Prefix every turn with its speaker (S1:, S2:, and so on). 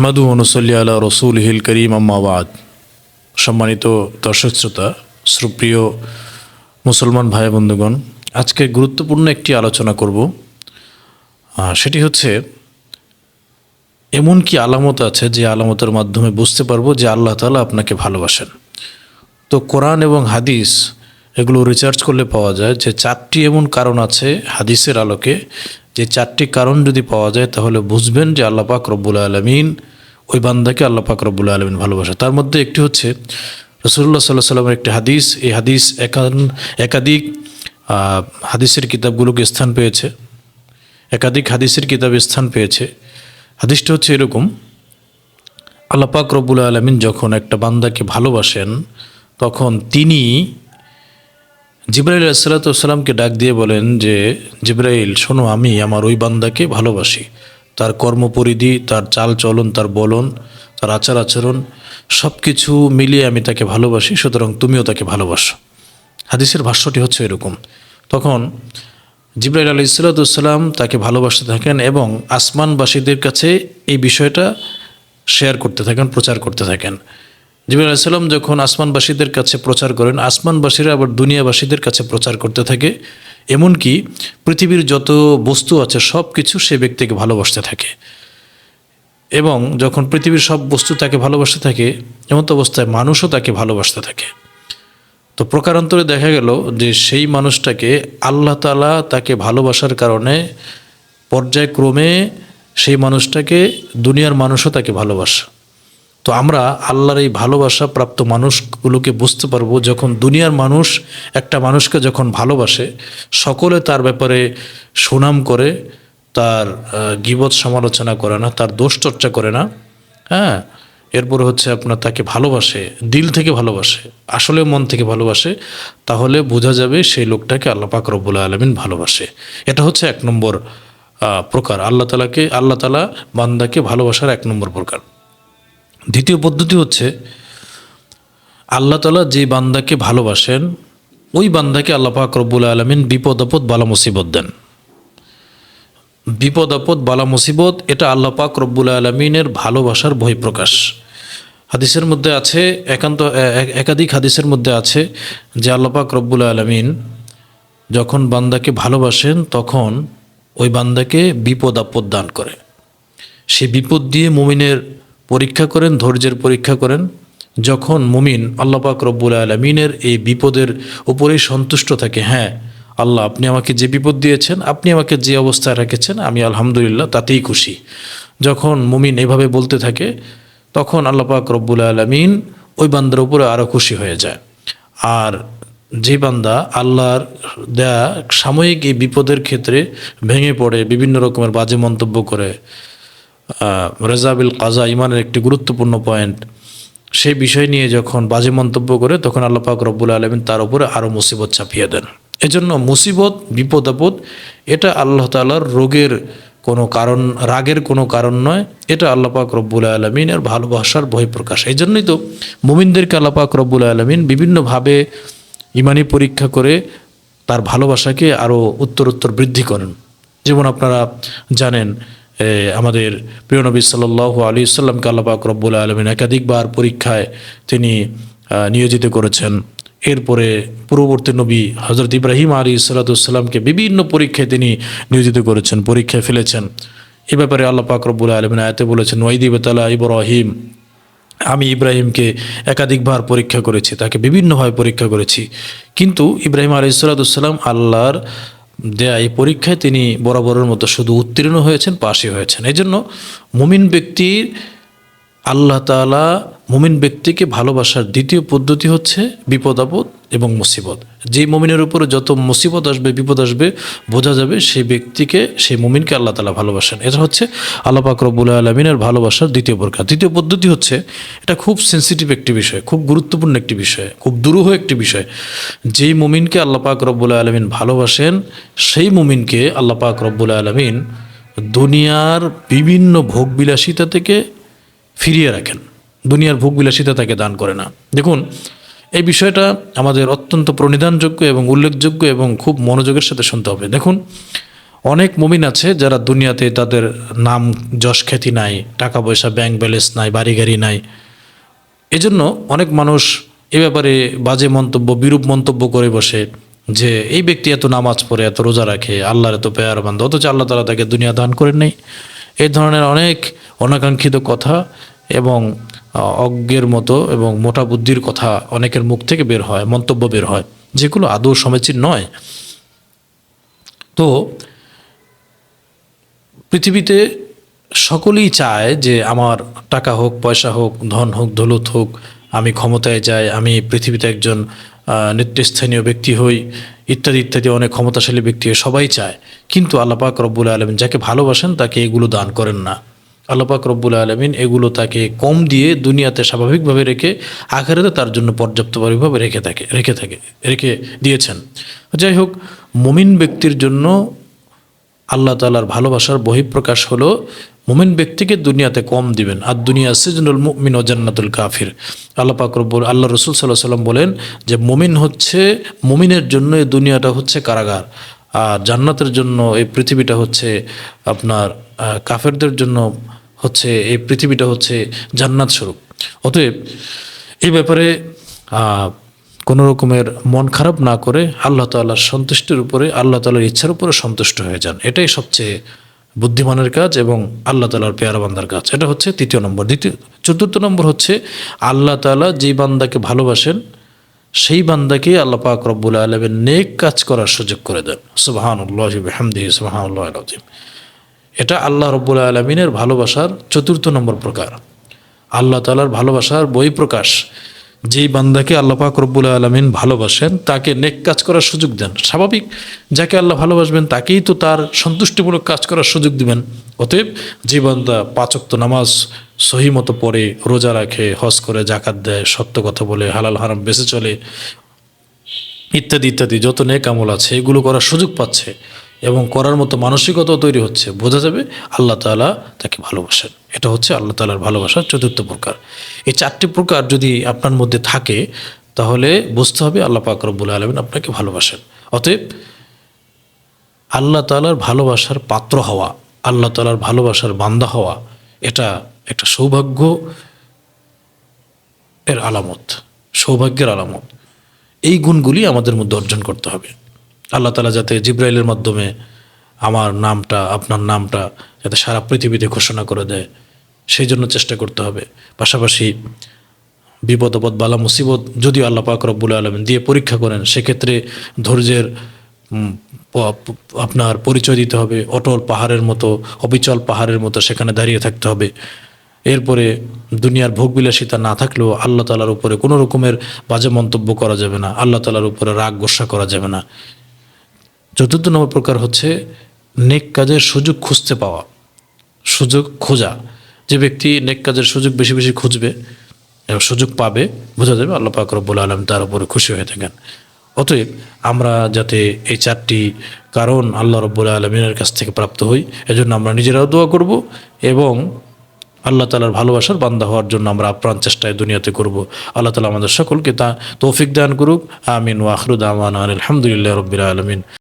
S1: নাহমাদু অনুসল্লি আলা রসুল হিল করিম আম্মাবাদ সম্মানিত দর্শক শ্রোতা, সুপ্রিয় মুসলমান ভাই বন্ধুগণ, আজকে গুরুত্বপূর্ণ একটি আলোচনা করব। সেটি হচ্ছে, এমন কি আলামত আছে যে আলামতের মাধ্যমে বুঝতে পারব যে আল্লাহ তাআলা আপনাকে ভালোবাসেন? তো কোরআন এবং হাদিস এগুলো রিসার্চ করলে পাওয়া যায় যে চারটি এমন কারণ আছে হাদিসের আলোকে। যে চারটি কারণ যদি পাওয়া যায় তাহলে বুঝবেন যে আল্লাহ পাক রব্বুল আলমিন ওই বান্দাকে আল্লাহ পাক রব্বুল আলমিন ভালোবাসে। তার মধ্যে একটি হচ্ছে রসুল্লাহ সাল্লাহ সাল্লামের একটি হাদিস। এই হাদিস একান একাধিক হাদিসের কিতাবগুলোকে স্থান পেয়েছে। একাধিক হাদিসের কিতাবে স্থান পেয়েছে। হাদিসটা হচ্ছে এরকম, আল্লাহ পাক রব্বুল আলমিন যখন একটা বান্দাকে ভালোবাসেন, তখন তিনি জিব্রাইল আসসালাতামকে ডাক দিয়ে বলেন যে, জিব্রাইল, শোনো, আমি আমার ওই বান্দাকে ভালোবাসি। তার কর্মপরিধি, তার চাল চলন, তার বলন, তার আচার আচরণ সব কিছু মিলিয়ে আমি তাকে ভালোবাসি, সুতরাং তুমিও তাকে ভালোবাসো। হাদিসের ভাষ্যটি হচ্ছে এরকম। তখন জিব্রাইল আলী ইসালাতাম তাকে ভালোবাসতে থাকেন এবং আসমানবাসীদের কাছে এই বিষয়টা শেয়ার করতে থাকেন, প্রচার করতে থাকেন। জিবুল আলাইসাল্লাম যখন আসমানবাসীদের কাছে প্রচার করেন, আসমানবাসীরা আবার দুনিয়াবাসীদের কাছে প্রচার করতে থাকে। এমনকি পৃথিবীর যত বস্তু আছে সব কিছু সে ব্যক্তিকে ভালোবাসতে থাকে। এবং যখন পৃথিবীর সব বস্তু তাকে ভালোবাসতে থাকে, এমন তো অবস্থায় মানুষও তাকে ভালোবাসতে থাকে। তো প্রকারান্তরে দেখা গেল যে সেই মানুষটাকে আল্লাহ তালা তাকে ভালোবাসার কারণে পর্যায়ক্রমে সেই মানুষটাকে দুনিয়ার মানুষও তাকে ভালোবাসে। তো আমরা আল্লাহর এই ভালোবাসা প্রাপ্ত মানুষগুলোকে বুঝতে পারব যখন দুনিয়ার মানুষ একটা মানুষকে যখন ভালোবাসে, সকলে তার ব্যাপারে সুনাম করে, তার গিবত সমালোচনা করে না, তার দোষ চর্চা করে না। হ্যাঁ এরপরে হচ্ছে আপনার তাকে ভালোবাসে, দিল থেকে ভালোবাসে আসলে মন থেকে ভালোবাসে, তাহলে বোঝা যাবে সেই লোকটাকে আল্লাহ পাক রব্বুল আলমিন ভালোবাসে। এটা হচ্ছে এক নম্বর প্রকার। আল্লাহ তালাকে, আল্লাহ তালা বান্দাকে ভালোবাসার এক নম্বর প্রকার। দ্বিতীয় পদ্ধতি হচ্ছে আল্লাহ তালা যে বান্দাকে ভালোবাসেন, ওই বান্দাকে আল্লাহ পাক রব্বুল আলমিন বিপদ আপদ, বালা মুসিবত দেন। বিপদ আপদ, বালা মুসিবত, এটা আল্লাহ পাক রব্বুল আলমিনের ভালোবাসার বহিঃপ্রকাশ। হাদিসের মধ্যে আছে, একান্ত একাধিক হাদিসের মধ্যে আছে যে আল্লাহ পাক রব্বুল আলমিন যখন বান্দাকে ভালোবাসেন, তখন ওই বান্দাকে বিপদ আপদ দান করে। সে বিপদ দিয়ে মুমিনের পরীক্ষা করেন, ধৈর্যের পরীক্ষা করেন, যখন মুমিন আল্লাহ পাক রব্বুল আলমিনের এই বিপদের উপরেই সন্তুষ্ট থাকে হ্যাঁ আল্লাহ আপনি আমাকে যে বিপদ দিয়েছেন, আপনি আমাকে যে অবস্থায় রেখেছেন, আমি আলহামদুলিল্লাহ তাতেই খুশি। যখন মুমিন এভাবে বলতে থাকে, তখন আল্লাহ পাক রব্বুল আলমিন ওই বান্দার উপরে আরও খুশি হয়ে যায়। আর যে বান্দা আল্লাহর দেয়া সাময়িক এই বিপদের ক্ষেত্রে ভেঙে পড়ে, বিভিন্ন রকমের বাজে মন্তব্য করে রেজাবিল কাজা ইমানের একটি গুরুত্বপূর্ণ পয়েন্ট সেই বিষয় নিয়ে যখন বাজে মন্তব্য করে, তখন আল্লাহ পাক রব্বুল আলমিন তার উপরে আরও মুসিবত চাপিয়ে দেন। এজন্য মুসিবত, বিপদ আপদ, এটা আল্লাহ তাআলার রোগের কোনো কারণ, রাগের কোনো কারণ নয়। এটা আল্লাহ পাক রব্বুল আলমিনের ভালোবাসার বহিঃপ্রকাশ। এই জন্যই তো মুমিনদেরকে আল্লাহ পাক রব্বুল আলমিন বিভিন্নভাবে ইমানি পরীক্ষা করে তার ভালোবাসাকে আরও উত্তরোত্তর বৃদ্ধি করেন। যেমন আপনারা জানেন আমাদের প্রিয় নবী সাল্লাহ আলী সাল্লামকে আল্লাপাক রব্বুল আলমিন একাধিকবার পরীক্ষায় তিনি নিয়োজিত করেছেন। এরপরে পূর্ববর্তী নবী হজরত ইব্রাহিম আলী সাল্লাতুসাল্লামকে বিভিন্ন পরীক্ষায় তিনি নিয়োজিত করেছেন, পরীক্ষায় ফেলেছেন। এ ব্যাপারে আল্লাহ পাক রব্বুল আলমিন আয়তে বলেছেন ওয়াইদিবতালা ইব্রাহিম। আমি ইব্রাহিমকে একাধিকবার পরীক্ষা করেছি, তাকে বিভিন্নভাবে পরীক্ষা করেছি। কিন্তু ইব্রাহিম আলী সালাতাম আল্লাহর দেয়া এই পরীক্ষায় তিনি বরাবরের মতো শুধু উত্তীর্ণ হয়েছেন পাশে হয়েছেন। এই জন্য মুমিন ব্যক্তির আল্লাহ তাআলা মুমিন ব্যক্তিকে ভালোবাসার দ্বিতীয় পদ্ধতি হচ্ছে বিপদ, আপদ এবং মুসিবত। যেই মুমিনের উপরে যত মুসিবত আসবে, বিপদ আসবে, বোঝা যাবে সেই ব্যক্তিকে, সেই মুমিনকে আল্লাহ তালা ভালোবাসেন। এটা হচ্ছে আল্লাহ পাক রব্বুল আলমিনের ভালোবাসার দ্বিতীয় প্রকার দ্বিতীয় পদ্ধতি হচ্ছে, এটা খুব সেন্সিটিভ একটি বিষয়, খুব গুরুত্বপূর্ণ একটি বিষয়, খুব দুরূহ একটি বিষয়। যেই মুমিনকে আল্লাহ পাক রব্বুল আলমিন ভালোবাসেন, সেই মুমিনকে আল্লাহ পাক রব্বুল আলমিন দুনিয়ার বিভিন্ন ভোগবিলাসিতা থেকে ফিরিয়ে রাখেন। দুনিয়ার ভোগবিলাসিতা তাকে দান করে না। দেখুন, এই বিষয়টা আমাদের অত্যন্ত প্রণিধানযোগ্য এবং উল্লেখযোগ্য এবং খুব মনোযোগের সাথে শুনতে হবে। দেখুন, অনেক মুমিন আছে যারা দুনিয়াতে তাদের নাম যশ খ্যাতি নাই, টাকা পয়সা ব্যাংক ব্যালেন্স নাই বাড়ি গাড়ি নাই। এজন্য অনেক মানুষ এ ব্যাপারে বাজে মন্তব্য, বিরূপ মন্তব্য করে বসে যে, এই ব্যক্তি এত নামাজ পড়ে, এত রোজা রাখে, আল্লাহর এত পেয়ার বান্ধ অথচ আল্লাহ তালা তাকে দুনিয়া দান করেন নেই। এই ধরনের অনেক অনাকাঙ্ক্ষিত কথা এবং অজ্ঞের মতো এবং মোটা বুদ্ধির কথা অনেকের মুখ থেকে বের হয়, মন্তব্য বের হয়। যেগুলো আদৌ সমীচীন নয়। তো পৃথিবীতে সকলেই চায় যে আমার টাকা হোক, পয়সা হোক, ধন হোক, দৌলত হোক, আমি ক্ষমতায় যাই, আমি পৃথিবীতে একজন নেতৃস্থানীয় ব্যক্তি হই, ইত্যাদি ইত্যাদি, অনেক ক্ষমতাশালী ব্যক্তি সবাই চায়। কিন্তু আল্লাপাক রব্বুল আলমিন যাকে ভালোবাসেন তাকে এগুলো দান করেন না। আল্লাপাক রব্বুল আলমিন এগুলো তাকে কম দিয়ে দুনিয়াতে স্বাভাবিকভাবে রেখে আখেরাতে তার জন্য পর্যাপ্ত পরিভাবে রেখে থাকে রেখে থাকে, রেখে দিয়েছেন। যাই হোক, মুমিন ব্যক্তির জন্য আল্লাহ তালার ভালোবাসার বহিঃপ্রকাশ হলো মুমিন ব্যক্তিকে দুনিয়াতে কম দিবেন। আর দুনিয়া সিজনুল মুমিন ও জান্নাতুল কাফির। আল্লাহ পাকরবুল আল্লাহ রসুল সাল্লাহ সাল্লাম বলেন যে মুমিন হচ্ছে, মুমিনের জন্য এই দুনিয়াটা হচ্ছে কারাগার। আর জান্নাতের জন্য এই পৃথিবীটা হচ্ছে আপনার কাফেরদের জন্য হচ্ছে, এই পৃথিবীটা হচ্ছে জান্নাত স্বরূপ। অতএব এই ব্যাপারে কোনো রকমের মন খারাপ না করে আল্লাহ তাল্লাহর সন্তুষ্টির উপরে, আল্লাহ তাল্লাহর ইচ্ছার উপরে সন্তুষ্ট হয়ে যান। এটাই সবচেয়ে বুদ্ধিমানের কাজ এবং আল্লাহ তালার পেয়ারা বান্দার কাজ। এটা হচ্ছে তৃতীয় নম্বর। দ্বিতীয়, চতুর্থ নম্বর হচ্ছে আল্লাহ তালা যেই বান্দাকে ভালোবাসেন, সেই বান্দাকে আল্লাহ পাক রব্বুল আলমের নেক কাজ করার সুযোগ করে দেন। সুবাহানুল্লাহ হামদি সুবাহানুল্লাহ আলজিম এটা আল্লাহ রব্বুল আলমিনের ভালোবাসার চতুর্থ নম্বর প্রকার। আল্লাহ তালার ভালোবাসার বই প্রকাশ। যেই বান্দাকে আল্লাহ পাক রব্বুল আলমিন ভালোবাসেন, তাকে নেক কাজ করার সুযোগ দেন। স্বাভাবিক, যাকে আল্লাহ ভালোবাসবেন, তাকেই তো তার সন্তুষ্টিমূলক কাজ করার সুযোগ দিবেন। অতএব যে বান্দা পাঁচক্ত নামাজ সহি মতো পড়ে, রোজা রাখে, হজ করে জাকাত দেয়, সত্য কথা বলে, হালাল, হারাম বেঁচে চলে, ইত্যাদি ইত্যাদি, যত নেক আমল আছে, এগুলো করার সুযোগ পাচ্ছে। এবং করার মতো মানসিকতাও তৈরি হচ্ছে। বোঝা যাবে আল্লাহ তাআলা তাকে ভালোবাসেন। এটা হচ্ছে আল্লাহ তাআলার ভালোবাসার চতুর্থ প্রকার। এই চারটি প্রকার যদি আপনার মধ্যে থাকে, তাহলে বুঝতে হবে আল্লাহ পাক রব্বুল আলমিন আপনাকে ভালোবাসেন। অতএব আল্লাহ তাআলার ভালোবাসার পাত্র হওয়া, আল্লাহ তাআলার ভালোবাসার বান্দা হওয়া, এটা একটা সৌভাগ্য এর আলামত, সৌভাগ্যের আলামত। এই গুণগুলি আমাদের মধ্যে অর্জন করতে হবে। আল্লাহ তালা যাতে জিব্রাইলের মাধ্যমে আমার নামটা, আপনার নামটা যাতে সারা পৃথিবীতে ঘোষণা করে দেয়, সেই জন্য চেষ্টা করতে হবে। পাশাপাশি বিপদ, আপদ, বালা, মুসিবত যদিও আল্লাহ পাক রব্বুল আলমিন দিয়ে পরীক্ষা করেন, সেক্ষেত্রে ধৈর্যের আপনার পরিচয় দিতে হবে, অটল পাহাড়ের মতো, অবিচল পাহাড়ের মতো সেখানে দাঁড়িয়ে থাকতে হবে। এরপরে দুনিয়ার ভোগবিলাসিতা না থাকলেও আল্লাহ তালার উপরে কোনো রকমের বাজে মন্তব্য করা যাবে না, আল্লাহ তালার উপরে রাগ গোসা করা যাবে না। চতুর্থ নম্বর প্রকার হচ্ছে নেক কাজের সুযোগ খুঁজতে পাওয়া, সুযোগ খোঁজা। যে ব্যক্তি নেক কাজের সুযোগ বেশি বেশি খুঁজবে, এবং সুযোগ পাবে, বোঝা যাবে, আল্লাহ পাক রব্বুল আলম তার উপরে খুশি হয়ে থাকেন। অতএব আমরা যাতে এই চারটি কারণ আল্লাহ রব্বুল আলমিনের কাছ থেকে প্রাপ্ত হই, এজন্য আমরা নিজেরাও দোয়া করব, এবং আল্লাহ তালার ভালোবাসার বান্দা হওয়ার জন্য আমরা আপ্রাণ চেষ্টায় দুনিয়াতে করব। আল্লাহ তালা আমাদের সকলকে তা তৌফিক দান করুক। আমিন ওয়াখরুদ আমান আলহামদুলিল্লাহ রবিল আলমিন।